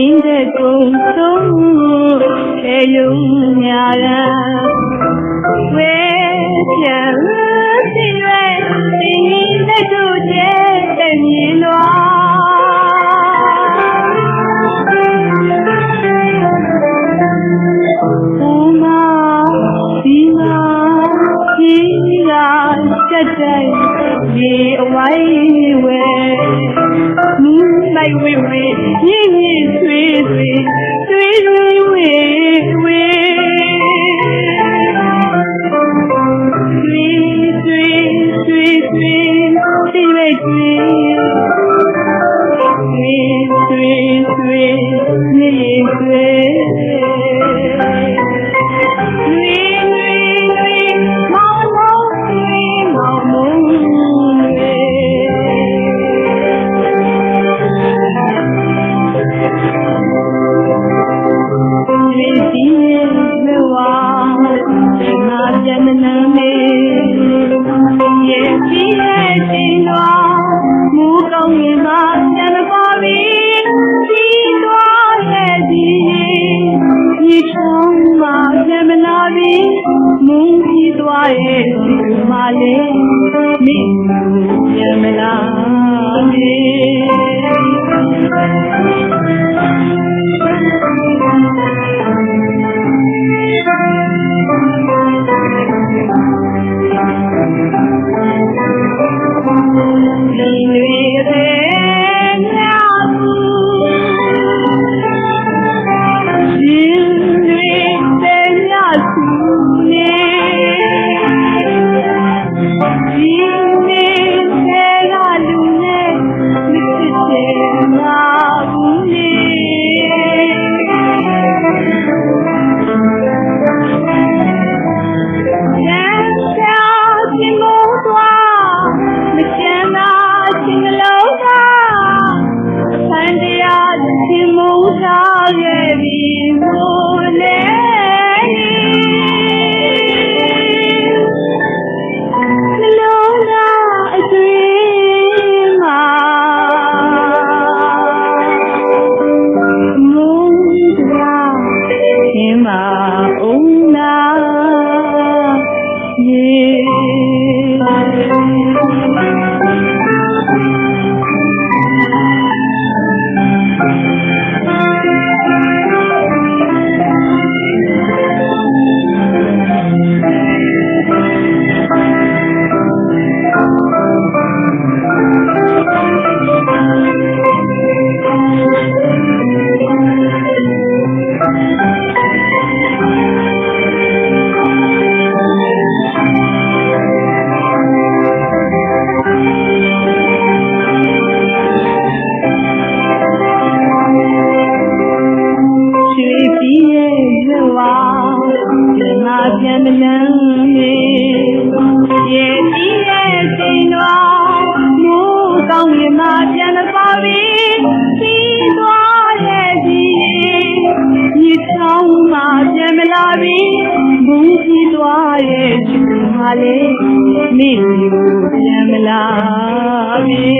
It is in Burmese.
நீங்க கூட்டம் எழும் ማየት ማሌ ሚሉ የመላ မြန်မြန်မေရေပြည့်ရဲ့စိန်တော်မူကောင်းရင်မပြန်ပါပြီစီးသွားရဲ့စီဒီထောင်းမှာပြန်မလာပြီဘူးကြီးသွားရဲ့ဒီမှာလေမိကိုပြန်မလာပြီ